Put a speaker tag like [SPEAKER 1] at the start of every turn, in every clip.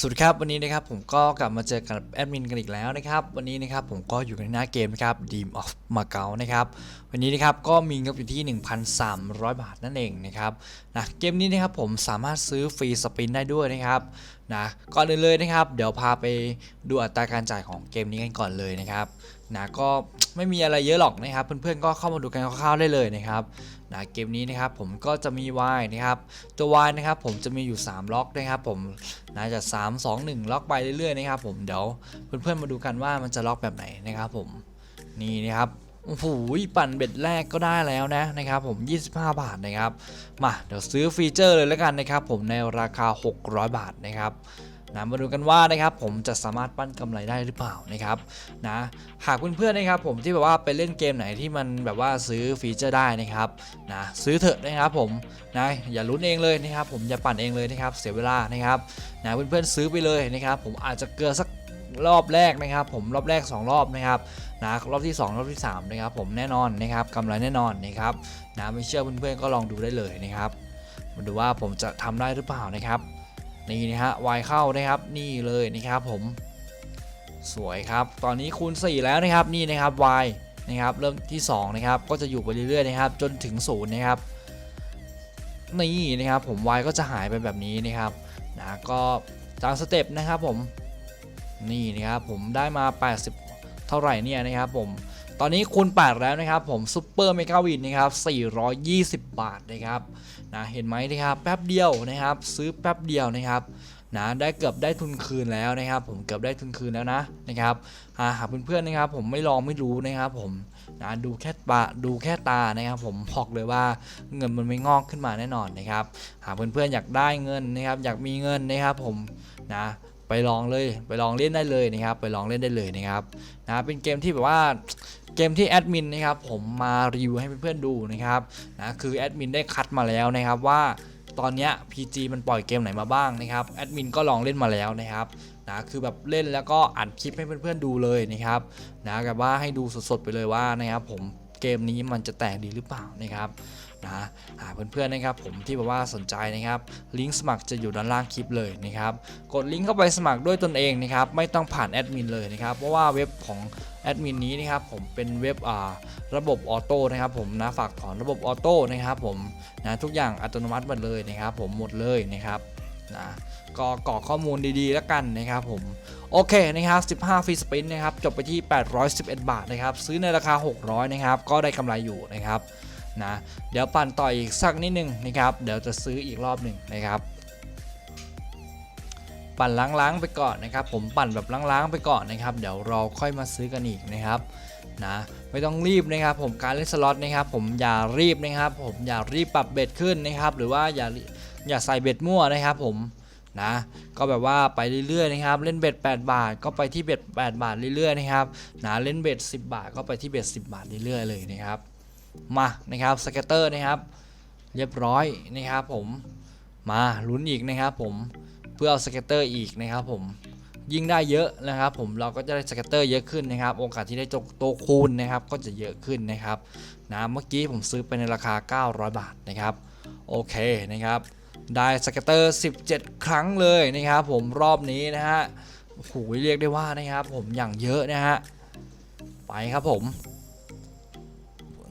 [SPEAKER 1] สวัสดีครับวันนี้นะครับผมก็กลับมาเจอกับแอดมินกันอีกแล้วนะครับวันนี้นะครับผมก็อยู่ในหน้าเกมนะครับ Dream of Macau นะครับวันนี้นะครับก็มีงบอยู่ที่ 1,300 บาทนั่นเองนะครับนะเกมนี้นะครับผมสามารถซื้อฟรีสปินได้ด้วยนะครับนะก่อนอื่นเลยนะครับ เดี๋ยวพาไปดูอัตราการจ่ายของเกมนี้กันก่อนเลยนะครับนะก็ไม่มีอะไรเยอะหรอกนะครับ เพื่อนๆก็เข้ามาดูกันคร่าวๆได้เลยนะครับ นะเกมนี้นะครับผมก็จะมี Y นะครับตัว Y นะครับผมจะมีอยู่ 3 ล็อกนะครับผมนะจะ3 2 1 ล็อกไปเรื่อยๆนะครับผมเดี๋ยวเพื่อนๆมาดูกันว่ามันจะล็อกแบบไหนนะครับผมนี่นะครับโอ้โหปั่นเบ็ดแรกก็ได้แล้วนะนะครับผม 25 บาทนะครับมาเดี๋ยวซื้อฟีเจอร์เลยแล้วกันนะครับผมในราคา 600 บาทนะครับ นะมาดูกันว่านะครับผมจะสามารถปั้นกำไรได้หรือเปล่านะครับนะหากเพื่อนๆนะครับผมที่แบบว่าไปเล่นเกมไหนที่มันแบบว่าซื้อฟีเจอร์ได้นะครับนะซื้อเถอะนะครับผมนะอย่าลุ้นเองเลยนะครับผมอย่าปั่นเองเลยนะครับเสียเวลานะครับนะเพื่อนๆซื้อไปเลยนะครับผมอาจจะเกลือสักรอบแรกนะครับ ผมรอบแรก 2 รอบนะครับนะรอบที่ 2 รอบที่ 3 นะครับ ผมแน่นอนนะครับกำไรแน่นอนนะครับนะไม่เชื่อเพื่อนๆก็ลองดูได้เลยนะครับมาดูว่าผมจะทำได้หรือเปล่านะครับ นี่นะฮะวายเข้านะครับนี่เลยนะครับผม สวยครับ ตอนนี้คูณ 4 แล้วนะครับนี่นะครับวายนะครับเริ่มที่2นะครับก็จะอยู่ไปเรื่อยๆนะครับจนถึง0นะครับนี่นะครับผมวายก็จะหายไปแบบนี้นะครับนะก็ตามสเต็ปนะครับผมนี่นะครับผมได้มา 80 เท่าไหร่เนี่ยนะครับผม ตอนนี้คูณ8แล้วนะครับ ผมซุปเปอร์เมกาวินนะครับ420 บาทนะครับนะเห็นไหมนะครับแป๊บเดียวนะครับ ซื้อแป๊บเดียวนะครับนะได้เกือบได้ทุนคืนแล้วนะครับ ผมเกือบได้ทุนคืนแล้วนะนะครับหากเพื่อนๆนะครับ ผมไม่ลองไม่รู้นะครับ ผมนะดูแค่ตาดูแค่ตานะครับ ผมบอกเลยว่าเงินมันไม่งอกขึ้นมาแน่นอนนะครับ หากเพื่อนๆอยากได้เงินนะครับ อยากมีเงินนะครับ ผมนะ ไปลองเลยไปลองเล่นได้เลยนะครับไปลองเล่นได้เลยนะครับนะเป็นเกมที่แบบว่าเกมที่แอดมินนะครับผมมารีวิวให้เพื่อนๆดูนะครับนะคือแอดมินได้คัดมาแล้วนะครับว่าตอนนี้ PG มันปล่อยเกมไหนมาบ้างนะครับแอดมินก็ลองเล่นมาแล้วนะครับนะคือแบบเล่นแล้วก็อัดคลิปให้เพื่อนๆดูเลยนะครับนะแบบว่าให้ดูสดๆไปเลยว่านะครับผมเกมนี้มันจะแตกดีหรือเปล่านะครับ นะหาเพื่อนๆนะครับผมที่แบบว่าสนใจนะครับลิงก์สมัครจะอยู่ด้านล่างคลิปเลยนะครับกดลิงก์เข้าไปสมัครด้วยตนเองนะครับไม่ต้องผ่านแอดมินเลยนะครับเพราะว่าเว็บของแอดมินนี้นะครับผมเป็นเว็บอ่าระบบออโต้นะครับผมนะฝากถอนระบบออโต้นะครับผมนะทุกอย่างอัตโนมัติหมดเลยนะครับผมหมดเลยนะครับนะก็กรอกข้อมูลดีๆแล้วกันนะครับผมโอเคนะครับ 15 ฟรีสปินนะครับจบไปที่ 811 บาทนะครับซื้อในราคา 600 นะครับก็ได้กำไรอยู่นะครับ นะเดี๋ยวปั่นต่ออีกสักนิดนึงนะครับ เดี๋ยวจะซื้ออีกรอบหนึ่งนะครับ ปั่นล้างๆไปก่อนนะครับ ผมปั่นแบบล้างๆไปก่อนนะครับ เดี๋ยวเราค่อยมาซื้อกันอีกนะครับนะไม่ต้องรีบนะครับ ผมการเล่นสล็อตนะครับ ผมอย่ารีบนะครับ ผมอย่ารีบปรับเบ็ดขึ้นนะครับ หรือว่าอย่าอย่าใส่เบ็ดมั่วนะครับ ผมนะก็แบบว่าไปเรื่อยๆนะครับ เล่นเบ็ด8 บาท ก็ไปที่เบ็ด8บาทเรื่อยๆนะครับนะเล่นเบ็ด10 บาท ก็ไปที่เบ็ด10 บาทเรื่อยๆเลยนะครับ มานะครับสเก็ตเตอร์นะครับเรียบร้อยนะครับผมมาลุ้นอีกนะครับผมเพื่อเอาสเก็ตเตอร์อีกนะครับผมยิ่งได้เยอะนะครับ ผมเราก็จะได้สเก็ตเตอร์เยอะขึ้นนะครับโอกาสที่ได้โตคูณนะครับก็จะเยอะขึ้นนะครับนะเมื่อกี้ผมซื้อไปในราคา 900 บาทนะครับโอเคนะครับได้สเก็ตเตอร์ 17 ครั้งเลยนะครับ ผมรอบนี้นะฮะโอ้โหเรียกได้ว่านะครับ ผมอย่างเยอะนะฮะไปครับผม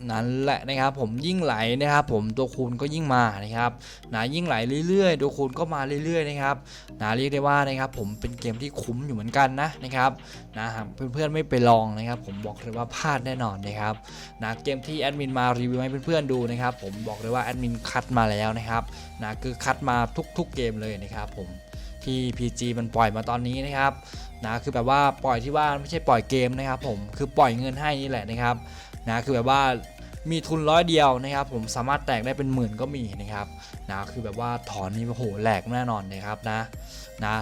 [SPEAKER 1] นั่นแหละนะครับผมยิ่งไหลนะครับผมตัวคูณก็ยิ่งมานะครับนะยิ่งไหลเรื่อยๆตัวคูณก็มาเรื่อยๆนะครับนะเรียกได้ว่านะครับผมเป็นเกมที่คุ้มอยู่เหมือนกันนะนะครับนะหาเพื่อนๆไม่ไปลองนะครับผมบอกเลยว่าพลาดแน่นอนนะครับนะเกมที่แอดมินมารีวิวให้เพื่อนๆดูนะครับผมบอกเลยว่าแอดมินคัดมาแล้วนะครับนะคือคัดมาทุกๆเกมเลยนะครับผมที่ PG มันปล่อยมาตอนนี้นะครับนะคือแบบว่าปล่อยที่ว่าไม่ใช่ปล่อยเกมนะครับผมคือปล่อยเงินให้นี่แหละนะครับ นะคือแบบว่ามีทุนร้อยเดียวนะครับผมสามารถแตกได้เป็นหมื่นก็มีนะครับนะคือแบบว่าถอนนี่โอ้โหแหลกแน่นอนนะครับนะนะ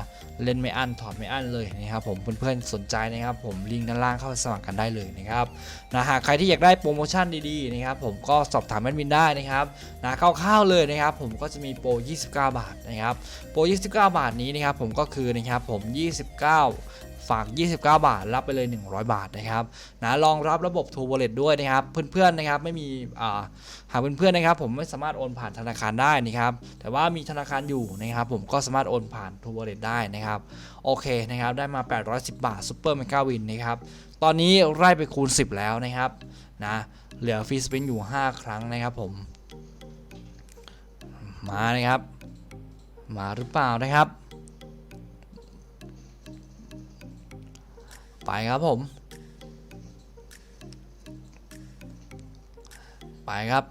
[SPEAKER 1] เล่นไม่อั้นถอนไม่อั้นเลยนะครับผมเพื่อนๆสนใจนะครับผมลิงก์ด้านล่างเข้าไปสมัครกันได้เลยนะครับนะหากใครที่อยากได้โปรโมชั่นดีๆนะครับผมก็สอบถามแอดมินได้นะครับนะคร่าวๆเลยนะครับผมก็จะมีโปร 29 บาทนะครับโปร 29 บาทนี้นะครับผมก็คือนะครับผม 29 ฝาก 29 บาท รับไปเลย 100 บาทนะครับนะรองรับระบบ True Wallet ด้วยนะครับ เพื่อนๆนะครับไม่มีอ่าหากเพื่อนๆนะครับ ผมไม่สามารถโอนผ่านธนาคารได้นะครับ แต่ว่ามีธนาคารอยู่นะครับ ผมก็สามารถโอนผ่าน True Wallet ได้นะครับ โอเคนะครับ ได้มา 810 บาท Super Mega Win นะครับตอนนี้ไล่ไปคูณ 10 แล้วนะครับนะเหลือฟรีสปินอยู่ 5 ครั้งนะครับผม มานะครับ มาหรือเปล่านะครับ ไปครับผม ไปครับ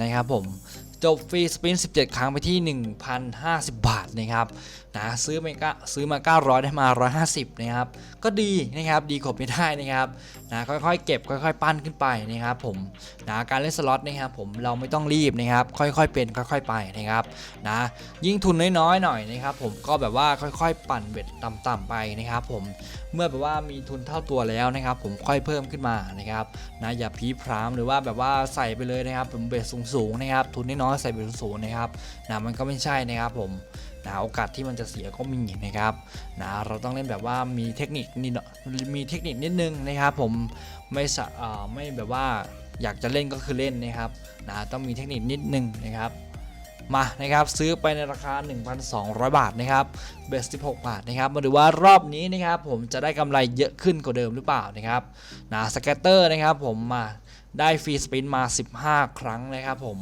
[SPEAKER 1] นะครับผมจบฟรีสปิน 17 ครั้งไปที่ 1,050 บาทนะครับ นะซื้อมาก็ซื้อมา 900 ได้มา 150 นะครับ ก็ดีนะครับดีกว่าไม่ได้นะครับนะค่อยๆเก็บค่อยๆ ปั้นขึ้นไปนะครับผมนะการเล่นสล็อตนะครับผมเราไม่ต้องรีบนะครับค่อยๆเป็นค่อยๆไปนะครับนะยิ่งทุนน้อยๆหน่อยนะครับผมก็แบบว่าค่อยๆ ปั่นเบ็ดต่ำๆไปนะครับผมเมื่อแบบว่ามีทุนเท่าตัวแล้วนะครับผมค่อยเพิ่มขึ้นมานะครับนะอย่าพีพรามหรือว่าแบบว่าใส่ไปเลยนะครับผมเบ็ดสูงๆนะครับทุนน้อยๆใส่เบ็ดสูงๆนะครับนะมันก็ไม่ใช่นะครับผม นะโอกาสที่มันจะเสียก็มีนะครับนะเราต้องเล่นแบบว่ามีเทคนิคนิดมีเทคนิคนิดนึงนะครับผมไม่สะไม่แบบว่าอยากจะเล่นก็คือเล่นนะครับนะต้องมีเทคนิคนิดนึงนะครับมานะครับซื้อไปในราคา 1,200 บาทนะครับเบส16 บาทนะครับมาดูว่ารอบนี้นะครับผมจะได้กำไรเยอะขึ้นกว่าเดิมหรือเปล่านะครับนะสแกตเตอร์นะครับผมมาได้ฟรีสปินมา 15 ครั้งนะครับผม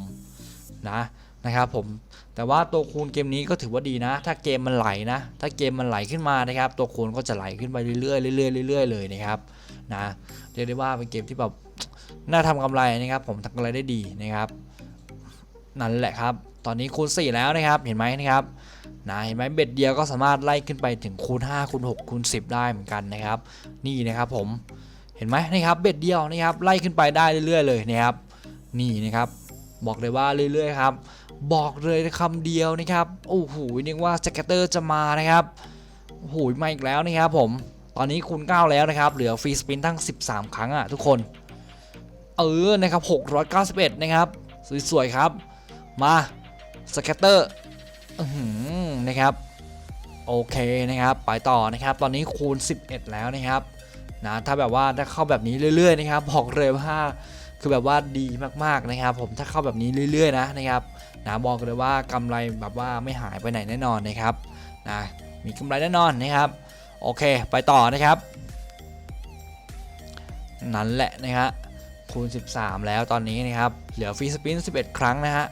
[SPEAKER 1] นะ นะครับผมแต่ว่าตัวคูณเกมนี้ก็ถือว่าดีนะ ถ้าเกมมันไหลนะ ถ้าเกมมันไหลขึ้นมานะครับ ตัวคูณก็จะไหลขึ้นไปเรื่อยๆเรื่อยๆเรื่อยๆเลยนะครับนะเรียกได้ว่าเป็นเกมที่แบบน่าทำกำไรนะครับ ผมทำกำไรได้ดีนะครับนั่นแหละครับ ตอนนี้คูณ 4 แล้วนะครับ เห็นไหมนะครับนะเห็นไหมเบ็ดเดียวก็สามารถไล่ขึ้นไปถึงคูณ5คูณ6คูณ10 ได้เหมือนกันนะครับ นี่นะครับผมเห็นไหมนะครับเบ็ดเดียวนะครับไล่ขึ้นไปได้เรื่อยๆเลยนะครับ นี่นะครับบอกเลยว่าเรื่อยๆครับ บอกเลยคำเดียวนะครับโอ้โหนึกว่าสแกตเตอร์จะมานะครับโอ้โหมาอีกแล้วนะครับผมตอนนี้คูณ9แล้วนะครับ เหลือฟรีสปินทั้ง 13 ครั้งอะทุกคน เออนะครับ 691 นะครับ สวย ๆ ครับ มาสแกตเตอร์นะครับ โอเคนะครับ ไปต่อนะครับ ตอนนี้คูณ 11 แล้วนะครับนะถ้าแบบว่าถ้าเข้าแบบนี้เรื่อย ๆ นะครับ บอกเลยว่า คือแบบว่าดีมากๆนะครับ ผมถ้าเข้าแบบนี้เรื่อย ๆ นะนะครับนะบอกเลยว่ากำไรแบบว่าไม่หายไปไหนแน่นอนนะครับนะมีกำไรแน่นอนนะครับ โอเคไปต่อนะครับ นั่นแหละนะฮะคูณ 13 แล้วตอนนี้นะครับ เหลือฟรีสปิน 11 ครั้งนะฮะ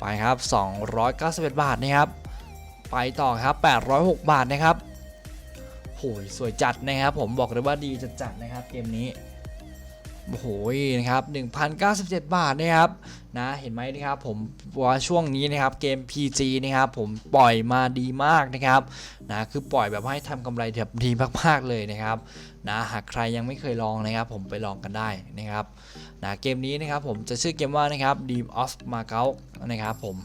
[SPEAKER 1] ไปครับ 291 บาทนะครับ ไปต่อครับ 806 บาทนะครับโหยสวยจัดนะครับ ผมบอกเลยว่าดีจัดๆนะครับเกมนี้ โอ้โหนะครับ1,097 บาทนะครับนะเห็นไหมนะครับผมว่าช่วงนี้นะครับเกม PG นะครับผมปล่อยมาดีมากนะครับนะคือปล่อยแบบให้ทำกำไรแบบดีมากๆเลยนะครับนะหากใครยังไม่เคยลองนะครับ ผมไปลองกันได้นะครับนะเกมนี้นะครับผมจะชื่อเกมว่านะครับ Dream of Macau นะครับผม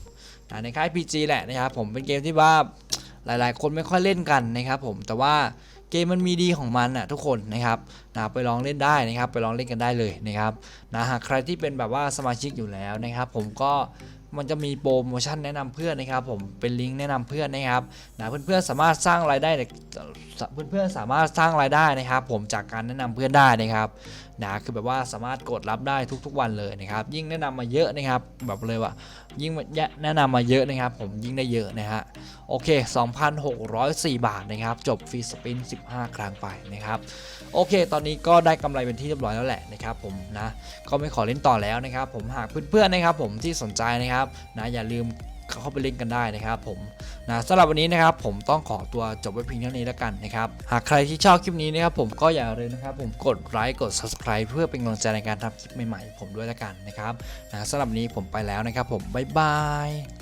[SPEAKER 1] นะในค่าย PG แหละนะครับผมเป็นเกมที่ว่าหลายๆ คนไม่ค่อยเล่นกันนะครับผมแต่ว่า เกมมันมีดีของมันนะทุกคนนะครับนะไปลองเล่นได้นะครับไปลองเล่นกันได้เลยนะครับนะหากใครที่เป็นแบบว่าสมาชิกอยู่แล้วนะครับผมก็มันจะมีโปรโมชั่นแนะนำเพื่อนนะครับ ผมเป็นลิงก์แนะนำเพื่อนนะครับนะเพื่อนๆสามารถสร้างรายได้เพื่อนๆสามารถสร้างรายได้นะครับ ผมจากการแนะนำเพื่อนได้นะครับ นะคือแบบว่าสามารถกดรับได้ทุกๆวันเลยนะครับ ยิ่งแนะนำมาเยอะนะครับ แบบเลยว่า ยิ่งแนะนำมาเยอะนะครับ ผมยิ่งได้เยอะนะฮะโอเค 2,604 บาทนะครับ จบฟรีสปิน 15 ครั้งไปนะครับ โอเค ตอนนี้ก็ได้กำไรเป็นที่เรียบร้อยแล้วแหละนะครับ ผมนะก็ไม่ขอเล่นต่อแล้วนะครับ ผมหากเพื่อนๆนะครับ ผมที่สนใจนะครับนะอย่าลืม เข้าไปเล่นกันได้นะครับผมนะสำหรับวันนี้นะครับผมต้องขอตัวจบไว้เพียงเท่านี้แล้วกันนะครับหากใครที่ชอบคลิปนี้นะครับผมก็อย่าลืมนะครับผมกดไลค์กด subscribe เพื่อเป็นกำลังใจในการทำคลิปใหม่ๆผมด้วยแล้วกันนะครับนะสำหรับนี้ผมไปแล้วนะครับผมบ๊ายบาย